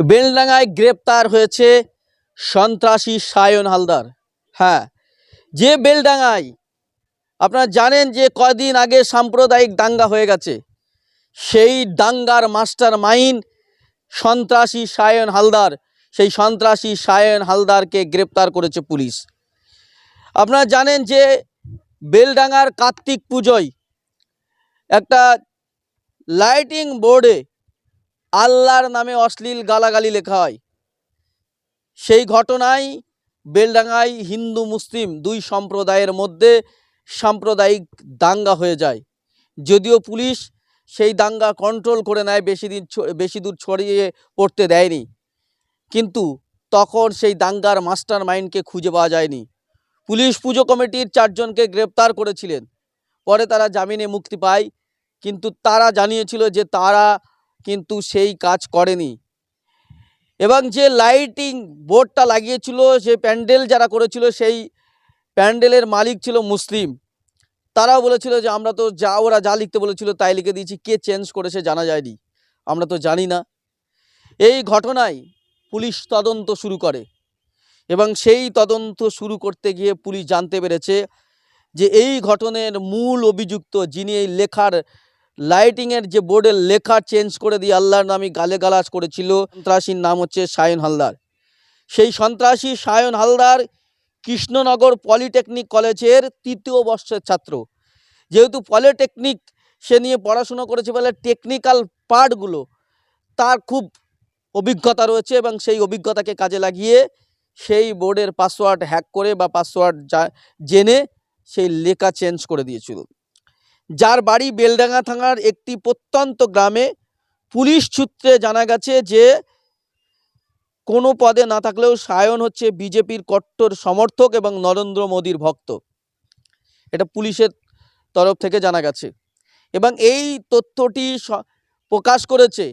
বেলডাঙ্গায় গ্রেপ্তার হয়েছে সন্ত্রাসী সায়ন হালদার। হ্যাঁ যে বেলডাঙ্গায়, আপনারা জানেন যে কয়দিন আগে সাম্প্রদায়িক দাঙ্গা হয়ে গেছে, সেই দাঙ্গার মাস্টার মাইন্ড সন্ত্রাসী সায়ন হালদার, সেই সন্ত্রাসী সায়ন হালদারকে গ্রেপ্তার করেছে পুলিশ। আপনারা জানেন যে বেলডাঙ্গার কার্তিক পুজোয় একটা লাইটিং বোর্ডে আল্লাহর নামে অশ্লীল গালাগালি লেখা হয়। সেই ঘটনায় বেলডাঙ্গায় হিন্দু মুসলিম দুই সম্প্রদায়ের মধ্যে সাম্প্রদায়িক দাঙ্গা হয়ে যায়। যদিও পুলিশ সেই দাঙ্গা কন্ট্রোল করে নেয়, বেশি দিন বেশি দূর ছড়িয়ে পড়তে দেয়নি। কিন্তু তখন সেই দাঙ্গার মাস্টার মাইন্ডকে খুঁজে পাওয়া যায়নি। পুলিশ পুজো কমিটির চারজনকে গ্রেপ্তার করেছিলেন। পরে তারা জামিনে মুক্তি পায়, কিন্তু তারা জানিয়েছিল যে তারা কিন্তু সেই কাজ করেনি। এবং যে লাইটিং বোর্ডটা লাগিয়েছিল, যে প্যান্ডেল যারা করেছিল, সেই প্যান্ডেলের মালিক ছিল মুসলিম। তারাও বলেছিল যে, আমরা তো যা, ওরা যা লিখতে বলেছিল, তাই লিখে দিয়েছি। কে চেঞ্জ করেছে জানা যায়নি। আমরা তো জানি না। এই ঘটনায় পুলিশ তদন্ত শুরু করে। এবং সেই তদন্ত শুরু করতে গিয়ে পুলিশ জানতে পেরেছে যে, এই ঘটনার মূল অভিযুক্ত, যিনি এই লেখার লাইটিংয়ের যে বোর্ডের লেখা চেঞ্জ করে দিয়ে আল্লাহর নামে গালেগালাজ করেছিল, সন্ত্রাসীর নাম হচ্ছে সায়ন হালদার। সেই সন্ত্রাসী সায়ন হালদার কৃষ্ণনগর পলিটেকনিক কলেজের তৃতীয় বর্ষের ছাত্র। যেহেতু পলিটেকনিক সে নিয়ে পড়াশুনো করেছে বলে টেকনিক্যাল পার্টগুলো তার খুব অভিজ্ঞতা রয়েছে এবং সেই অভিজ্ঞতাকে কাজে লাগিয়ে সেই বোর্ডের পাসওয়ার্ড হ্যাক করে বা পাসওয়ার্ড জেনে সেই লেখা চেঞ্জ করে দিয়েছিল। যার বাড়ি বেলডাঙ্গা থানার একটি প্রত্যন্ত গ্রামে পুলিশ সূত্রে জানা গেছে যে কোনো পদে না থাকলেও সায়ন হচ্ছে বিজেপির কট্টর সমর্থক এবং নরেন্দ্র মোদীর ভক্ত। এটা পুলিশের তরফ থেকে জানা গেছে। এবং এই তথ্যটি প্রকাশ করেছে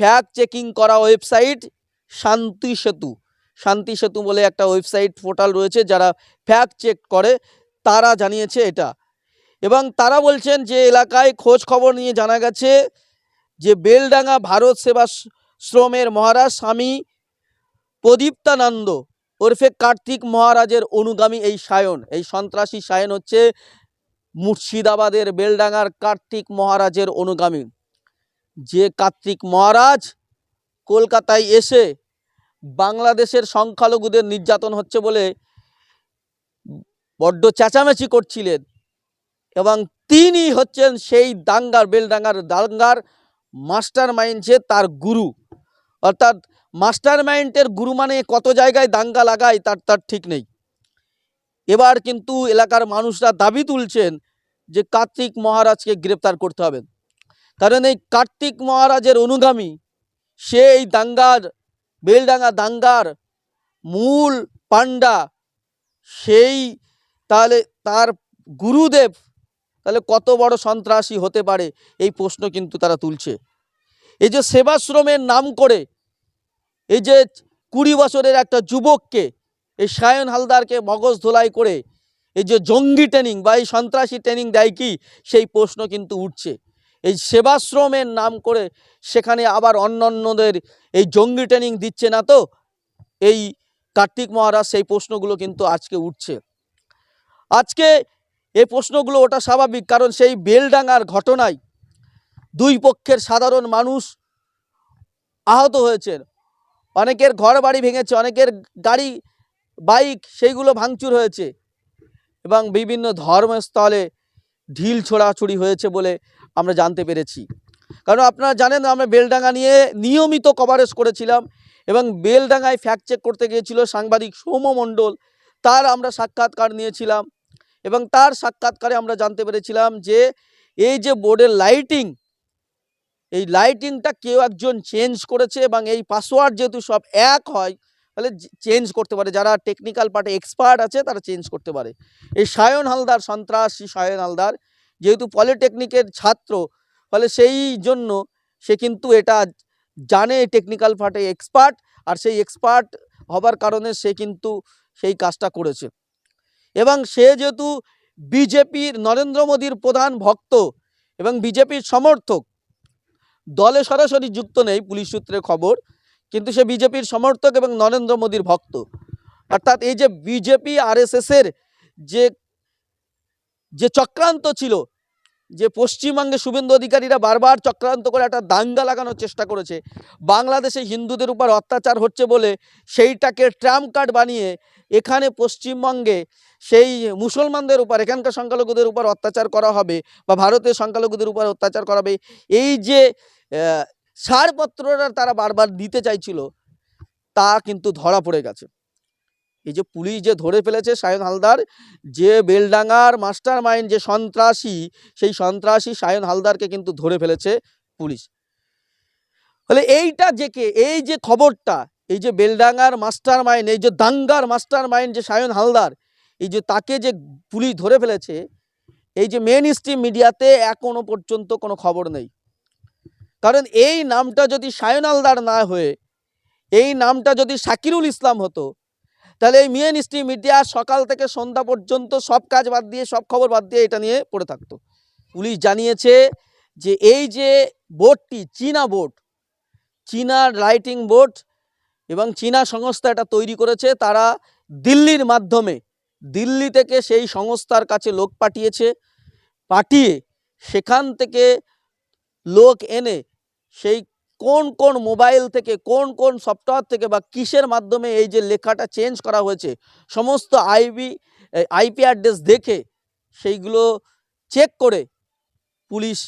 ফ্যাক্ট চেকিং করা ওয়েবসাইট শান্তি সেতু। শান্তি সেতু বলে একটা ওয়েবসাইট পোর্টাল রয়েছে যারা ফ্যাক্ট চেক করে, তারা জানিয়েছে এটা। এবং তারা বলছেন যে এলাকায় খোঁজ খবর নিয়ে জানা গেছে যে বেলডাঙ্গা ভারত সেবা শ্রমের মহারাজ স্বামী প্রদীপ্তানন্দ ওরফে কার্তিক মহারাজের অনুগামী এই সায়ন। এই সন্ত্রাসী সায়ন হচ্ছে মুর্শিদাবাদের বেলডাঙ্গার কার্তিক মহারাজের অনুগামী। যে কার্তিক মহারাজ কলকাতায় এসে বাংলাদেশের সংখ্যালঘুদের নির্যাতন হচ্ছে বলে বড্ড চেঁচামেচি করছিলেন এবং তিনি হচ্ছেন সেই দাঙ্গার, বেলডাঙ্গার দাঙ্গার মাস্টার মাইন্ড তার গুরু। অর্থাৎ মাস্টার মাইন্ডের গুরু মানে কত জায়গায় দাঙ্গা লাগায় তার তার ঠিক নেই। এবার কিন্তু এলাকার মানুষরা দাবি তুলছেন যে কার্তিক মহারাজকে গ্রেপ্তার করতে হবে। কারণ এই কার্তিক মহারাজের অনুগামী সে এই দাঙ্গার, বেলডাঙ্গা দাঙ্গার মূল পাণ্ডা, সেই তাহলে তার গুরুদেব তাহলে কত বড় সন্ত্রাসী হতে পারে? এই প্রশ্ন কিন্তু তারা তুলছে। এই যে সেবাশ্রমের নাম করে এই যে কুড়ি বছরের একটা যুবককে, এই সায়ন হালদারকে মগজ ধোলাই করে এই যে জঙ্গি ট্রেনিং বা এই সন্ত্রাসী ট্রেনিং দেয় কি? সেই প্রশ্ন কিন্তু উঠছে। এই সেবাশ্রমের নাম করে সেখানে আবার অন্য অন্যদের এই জঙ্গি ট্রেনিং দিচ্ছে না তো? এই কার্তিক মহারাজ সেই প্রশ্নগুলো কিন্তু আজকে উঠছে। আজকে এই প্রশ্নগুলো ওটা স্বাভাবিক, কারণ সেই বেলডাঙ্গার ঘটনায় দুই পক্ষের সাধারণ মানুষ আহত হয়েছেন। অনেকের ঘর বাড়ি ভেঙেছে, অনেকের গাড়ি, বাইক সেইগুলো ভাঙচুর হয়েছে এবং বিভিন্ন ধর্মস্থলে ঢিল ছোড়াছুড়ি হয়েছে বলে আমরা জানতে পেরেছি। কারণ আপনারা জানেন, আমরা বেলডাঙ্গা নিয়ে নিয়মিত কভারেজ করেছিলাম এবং বেলডাঙ্গায় ফ্যাক্ট চেক করতে গিয়েছিল সাংবাদিক সৌম মণ্ডল, তার আমরা সাক্ষাৎকার নিয়েছিলাম। এবং তার সাক্ষাৎকারে আমরা জানতে পেরেছিলাম যে এই যে বোর্ডের লাইটিং এই লাইটিংটা কেউ একজন চেঞ্জ করেছে এবং এই পাসওয়ার্ড যেহেতু সব এক হয়, তাহলে চেঞ্জ করতে পারে। যারা টেকনিক্যাল পার্টে এক্সপার্ট আছে, তারা চেঞ্জ করতে পারে। এই সায়ন হালদার, সন্ত্রাসী সায়ন হালদার যেহেতু পলিটেকনিকের ছাত্র ফলে সেই জন্য সে কিন্তু এটা জানে টেকনিক্যাল পার্টে এক্সপার্ট আর সেই এক্সপার্ট হবার কারণে সে কিন্তু সেই কাজটা করেছে। এবং সে যেহেতু বিজেপির নরেন্দ্র মোদীর প্রধান ভক্ত এবং বিজেপির সমর্থক, দলে সরাসরি যুক্ত নেই পুলিশ সূত্রে খবর, কিন্তু সে বিজেপির সমর্থক এবং নরেন্দ্র মোদীর ভক্ত। অর্থাৎ এই যে বিজেপি আরএসএসের যে যে চক্রান্ত ছিল, যে পশ্চিমবঙ্গে শুভেন্দু অধিকারীরা বারবার চক্রান্ত করে একটা দাঙ্গা লাগানোর চেষ্টা করেছে, বাংলাদেশে হিন্দুদের উপর অত্যাচার হচ্ছে বলে সেইটাকে ট্রাম্প কার্ড বানিয়ে এখানে পশ্চিমবঙ্গে সেই মুসলমানদের উপর, এখানকার সংখ্যালঘুদের উপর অত্যাচার করা হবে বা ভারতের সংখ্যালঘুদের উপর অত্যাচার করা হবে, এই যে ছাড়পত্রটা তারা বারবার দিতে চাইছিল, তা কিন্তু ধরা পড়ে গেছে। এই যে পুলিশ যে ধরে ফেলেছে সায়ন হালদার, যে বেলডাঙ্গার মাস্টার মাইন্ড যে সন্ত্রাসী, সেই সন্ত্রাসী সায়ন হালদারকে কিন্তু ধরে ফেলেছে পুলিশ। ফলে এইটা যে কে, এই যে খবরটা এই যে বেলডাঙ্গার মাস্টার মাইন্ড এই যে দাঙ্গার মাস্টার মাইন্ড যে সায়ন হালদার, এই যে তাকে যে পুলিশ ধরে ফেলেছে, এই যে মেন স্ট্রিম মিডিয়াতে এখনও পর্যন্ত কোনো খবর নেই। কারণ এই নামটা যদি সায়ন হালদার না হয়ে, এই নামটা যদি শাকিরুল ইসলাম হতো, তাহলে এই মেন স্ট্রিম মিডিয়া সকাল থেকে সন্ধ্যা পর্যন্ত সব কাজ বাদ দিয়ে, সব খবর বাদ দিয়ে এটা নিয়ে পড়ে থাকতো। পুলিশ জানিয়েছে যে এই যে বোর্ডটি, চীনা বোর্ড চীনা রাইটিং বোর্ড এবং চীনা সংস্থা এটা তৈরি করেছে। তারা দিল্লির মাধ্যমে, দিল্লি থেকে সেই সংস্থার কাছে লোক পাঠিয়েছে। পাঠিয়ে সেখান থেকে লোক এনে সেই কোন কোন মোবাইল থেকে, কোন কোন সফটওয়্যার থেকে বা কিসের মাধ্যমে এই যে লেখাটা চেঞ্জ করা হয়েছে, সমস্ত আইবি আইপি অ্যাড্রেস দেখে সেইগুলো চেক করে পুলিশ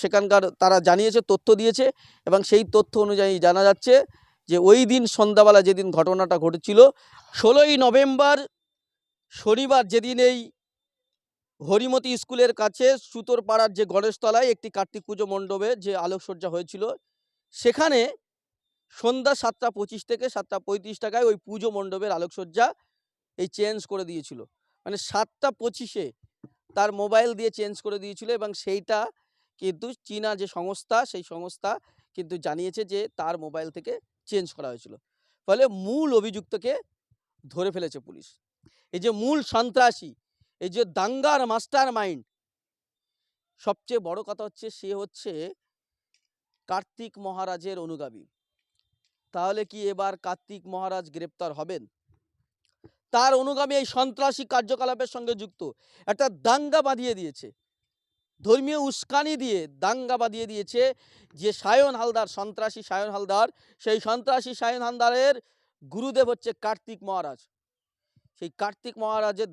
সেখানকার তারা জানিয়েছে, তথ্য দিয়েছে এবং সেই তথ্য অনুযায়ী জানা যাচ্ছে যে ওই দিন সন্ধ্যাবেলা যেদিন ঘটনাটা ঘটেছিল, ষোলোই নভেম্বর শনিবার যেদিন এই হরিমতি স্কুলের কাছে সুতোরপাড়ার যে গণেশতলায় একটি কার্তিক পুজো মণ্ডপে যে আলোকসজ্জা হয়েছিল, সেখানে সন্ধ্যা সাতটা পঁচিশ থেকে সাতটা পঁয়ত্রিশ টাকায় ওই পুজো মণ্ডপের আলোকসজ্জা এই চেঞ্জ করে দিয়েছিল। মানে সাতটা পঁচিশে তার মোবাইল দিয়ে চেঞ্জ করে দিয়েছিল এবং সেইটা কিন্তু চীনা যে সংস্থা, সেই সংস্থা কিন্তু জানিয়েছে যে তার মোবাইল থেকে চেঞ্জ করা হয়েছিল। ফলে মূল অভিযুক্তকে ধরে ফেলেছে পুলিশ। এই যে মূল সন্ত্রাসী, এই যে দাঙ্গার মাস্টার মাইন্ড সবচেয়ে বড় কথা হচ্ছে সে হচ্ছে কার্তিক মহারাজের অনুগামী। তাহলে কি এবার কার্তিক মহারাজ গ্রেপ্তার হবেন? তার অনুগামী এই সন্ত্রাসী কার্যকলাপের সঙ্গে যুক্ত। একটা দাঙ্গা বাঁধিয়ে দিয়েছে। ধর্মীয় উস্কানি দিয়ে, দাঙ্গা বাঁধিয়ে দিয়েছে যে সায়ন হালদার, সন্ত্রাসী সায়ন হালদার, সেই সন্ত্রাসী সায়ন হালদারের গুরুদেব হচ্ছে কার্তিক মহারাজ। সেই কার্তিক মহারাজের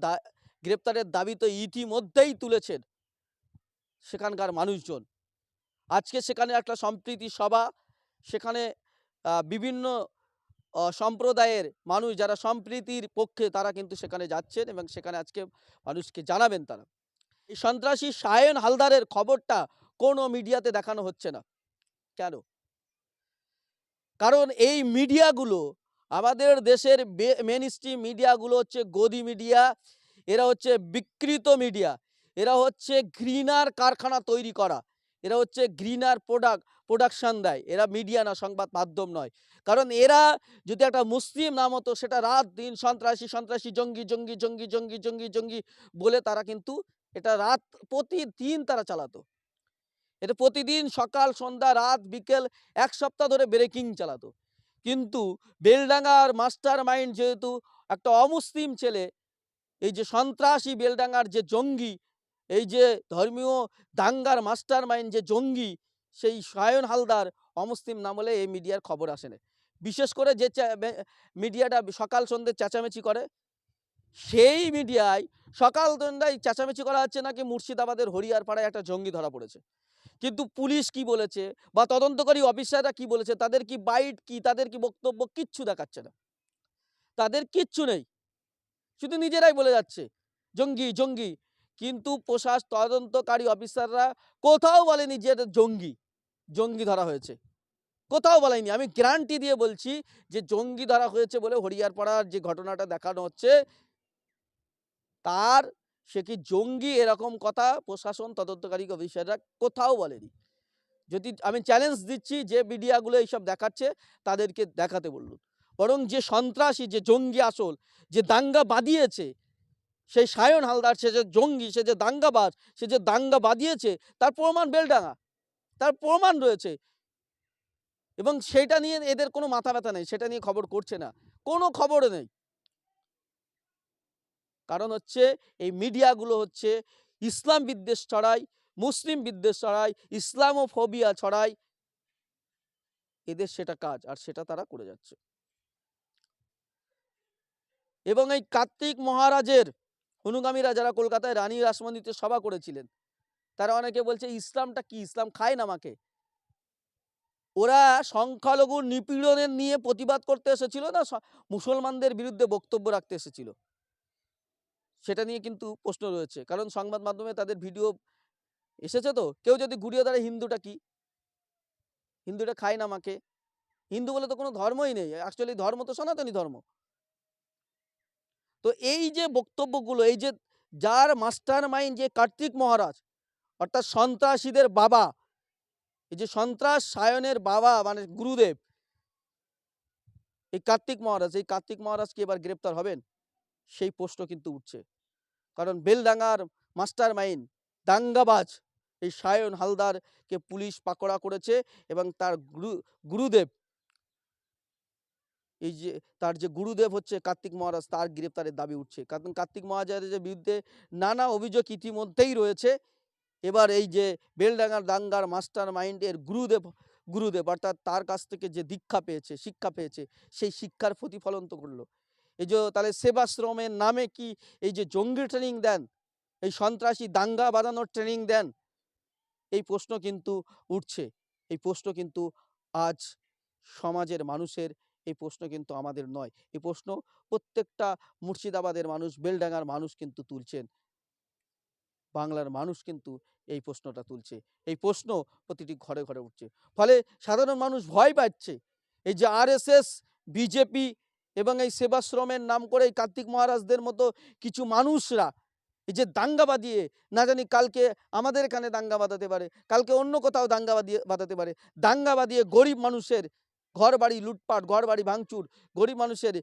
গ্রেপ্তারের দাবি তো ইতিমধ্যেই তুলেছেন সেখানকার মানুষজন। আজকে সেখানে একটা সম্প্রীতি সভা, সেখানে বিভিন্ন সম্প্রদায়ের মানুষ যারা সম্প্রীতির পক্ষে তারা কিন্তু সেখানে যাচ্ছেন এবং সেখানে আজকে মানুষকে জানাবেন তারা। এই সন্ত্রাসী সায়ন হালদারের খবরটা কোনো মিডিয়াতে দেখানো হচ্ছে না। কেন? কারণ এই মিডিয়াগুলো, আমাদের দেশের মেন স্ট্রিম মিডিয়াগুলো হচ্ছে গদি মিডিয়া, এরা হচ্ছে বিকৃত মিডিয়া, এরা হচ্ছে ঘৃণার কারখানা তৈরি করা, এরা হচ্ছে ঘৃণার প্রোডাক্ট প্রোডাকশন দেয়, এরা মিডিয়া না, সংবাদ মাধ্যম নয়। কারণ এরা যদি একটা মুসলিম নাম হতো সেটা রাত দিন সন্ত্রাসী সন্ত্রাসী, জঙ্গি জঙ্গি জঙ্গি জঙ্গি জঙ্গি জঙ্গি বলে তারা কিন্তু এটা রাত প্রতিদিন তারা চালাতো। এটা প্রতিদিন সকাল, সন্ধ্যা, রাত, বিকেল এক সপ্তাহ ধরে ব্রেকিং চালাতো। কিন্তু বেলডাঙ্গার মাস্টার মাইন্ড যেহেতু একটা অমুসলিম ছেলে, এই যে সন্ত্রাসী বেলডাঙ্গার যে জঙ্গি, এই যে ধর্মীয় দাঙ্গার মাস্টার মাইন্ড যে জঙ্গি, সেই সায়ন হালদার অমুসলিম নাম হলে এই মিডিয়ার খবর আসে না। বিশেষ করে যে মিডিয়াটা সকাল, সন্ধ্যে চেঁচামেচি করে সেই মিডিয়ায় সকাল সন্ধ্যায় চেঁচামেচি করা হচ্ছে নাকি মুর্শিদাবাদের হরিয়ারপাড়ায় একটা জঙ্গি ধরা পড়েছে। কিন্তু পুলিশ কি বলেছে বা তদন্তকারী অফিসাররা কি বলেছে, তাদের কি বাইট কি, তাদের কি বক্তব্য কিচ্ছু দেখাচ্ছে না। তাদের কিচ্ছু নেই। শুধু নিজেরাই বলে যাচ্ছে, জঙ্গি জঙ্গি। কিন্তু প্রশাস, তদন্তকারী অফিসাররা কোথাও বলেনি যে এটা জঙ্গি জঙ্গি ধরা হয়েছে। কোথাও বলেনি। আমি গ্যারান্টি দিয়ে বলছি যে জঙ্গি ধরা হয়েছে বলে হরিয়ারপাড়ার যে ঘটনাটা দেখানো হচ্ছে তার সে কি জঙ্গি এরকম কথা প্রশাসন তদন্তকারী অফিসাররা কোথাও বলেনি। যদি আমি চ্যালেঞ্জ দিচ্ছি যে মিডিয়াগুলো এইসব দেখাচ্ছে, তাদেরকে দেখাতে বলুন। বরং যে সন্ত্রাসী, যে জঙ্গি আসল, যে দাঙ্গা বাঁধিয়েছে সেই সায়ন হালদার, সে যে জঙ্গি, সে যে দাঙ্গাবাজ, সে যে দাঙ্গা বাঁধিয়েছে, তার প্রমাণ বেলডাঙা তার প্রমাণ রয়েছে। এবং সেটা নিয়ে এদের কোনো মাথা ব্যথা নেই, সেটা নিয়ে খবর করছে না। কোনো খবর নেই। কারণ হচ্ছে এই মিডিয়াগুলো হচ্ছে ইসলাম বিদ্বেষ ছড়ায়, মুসলিম বিদ্বেষ ছড়ায়, ইসলামোফোবিয়া ছড়ায়। এদের সেটা কাজ আর সেটা তারা করে যাচ্ছে। এবং এই কার্তিক মহারাজের অনুগামীরা যারা কলকাতায় রানী রাসমন্দিতে সভা করেছিলেন, তারা অনেকে বলছে, ইসলামটা কি? ইসলাম খায় না আমাকে? ওরা সংখ্যালঘু নিপীড়নের নিয়ে প্রতিবাদ করতে এসেছিল না? মুসলমানদের বিরুদ্ধে বক্তব্য রাখতে এসেছিল। সেটা নিয়ে কিন্তু প্রশ্ন রয়েছে। কারণ সংবাদ মাধ্যমে তাদের ভিডিও এসেছে তো, কেউ যদি ঘুরিয়ে দাঁড়ায়, হিন্দুটা কি? হিন্দুটা খায় না আমাকে হিন্দু বলে তো কোনো ধর্মই নেই। অ্যাকচুয়ালি ধর্ম তো সনাতনী ধর্ম। তো এই যে বক্তব্যগুলো, এই যে যার মাস্টার মাইন্ড যে কার্তিক মহারাজ, অর্থাৎ সন্ত্রাসীদের বাবা, এই যে সন্ত্রাস সায়নের বাবা মানে গুরুদেব, এই কার্তিক মহারাজ, এই কার্তিক মহারাজ কি এবার গ্রেপ্তার হবেন? সেই প্রশ্ন কিন্তু উঠছে। কারণ বেলডাঙ্গার মাস্টার মাইন্ড দাঙ্গাবাজ এই সায়ন হালদারকে পুলিশ পাকড়া করেছে এবং তার গুরু, গুরুদেব এই যে, তার যে গুরুদেব হচ্ছে কার্তিক মহারাজ, তার গ্রেপ্তারের দাবি উঠছে। কারণ কার্তিক মহারাজের বিরুদ্ধে নানা অভিযোগ ইতিমধ্যেই রয়েছে। এবার এই যে বেলডাঙ্গার দাঙ্গার মাস্টার মাইন্ডের গুরুদেব গুরুদেব অর্থাৎ তার কাছ থেকে যে দীক্ষা পেয়েছে, শিক্ষা পেয়েছে, সেই শিক্ষার প্রতিফলন তো করল এই যে তাহলে সেবাশ্রমের নামে কি এই যে জঙ্গি ট্রেনিং দেন? এই সন্ত্রাসী দাঙ্গা বাঁধানোর ট্রেনিং দেন? এই প্রশ্ন কিন্তু উঠছে। এই প্রশ্ন কিন্তু আজ সমাজের মানুষের, এই প্রশ্ন কিন্তু আমাদের নয়। এই প্রশ্ন প্রত্যেকটা মুর্শিদাবাদের মানুষ, বেলডাঙ্গার মানুষ কিন্তু তুলছেন। বাংলার মানুষ কিন্তু এই প্রশ্নটা তুলছে। এই প্রশ্ন প্রতিটি ঘরে ঘরে উঠছে। ফলে সাধারণ মানুষ ভয় পাচ্ছে। এই যে আরএসএস, বিজেপি এবং এই সেবাশ্রমের নাম করে কার্তিক মহারাজদের মতো কিছু মানুষরা এই যে দাঙ্গা বাঁধিয়ে, না জানি কালকে আমাদের এখানে দাঙ্গা বাঁধাতে পারে, কালকে অন্য কোথাও দাঙ্গা বাঁধিয়ে, বাঁধাতে পারে। দাঙ্গা বাঁধিয়ে গরিব মানুষের ঘর বাড়ি লুটপাট ঘর বাড়ি ভাঙচুর, গরিব মানুষের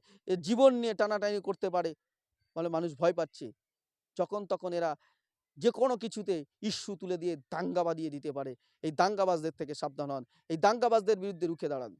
জীবন নিয়ে টানাটানি করতে পারে বলে মানুষ ভয় পাচ্ছে। যখন তখন এরা যে কোনো কিছুতে ইস্যু তুলে দিয়ে দাঙ্গা বাঁধিয়ে দিতে পারে। এই দাঙ্গাবাজদের থেকে সাবধান হন। এই দাঙ্গাবাজদের বিরুদ্ধে রুখে দাঁড়ান।